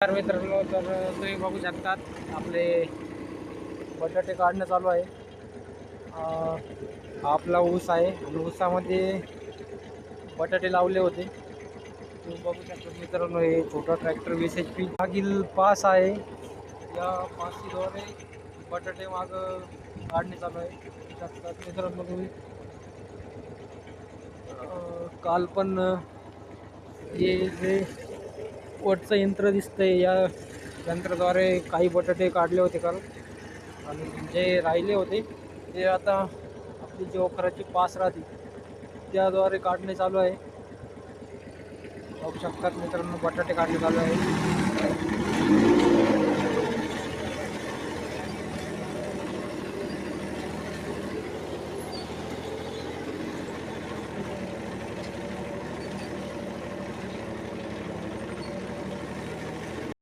चार मित्रांनो तर तुम्ही बघू शकतात आपले बटाटे काढणं चालू आहे. आपला ऊस आहे आणि ऊसामध्ये बटाटे लावले होते. तुम्ही बघू शकता मित्रांनो हे छोटा ट्रॅक्टर वीस एच पी मागील पास आहे. या पासद्वारे बटाटे माग काढणे चालू आहे. शकतात मित्रांनो तुम्ही. काल पण हे जे वटचं यंत्र दिसतंय. या यंत्राद्वारे काही बटाटे काढले होते काल. आणि जे राहिले होते ते आता आपली जी ओखराची पास राहते त्याद्वारे काढणे चालू आहे. बघू शकतात मित्रांनो बटाटे काढणे चालू आहे.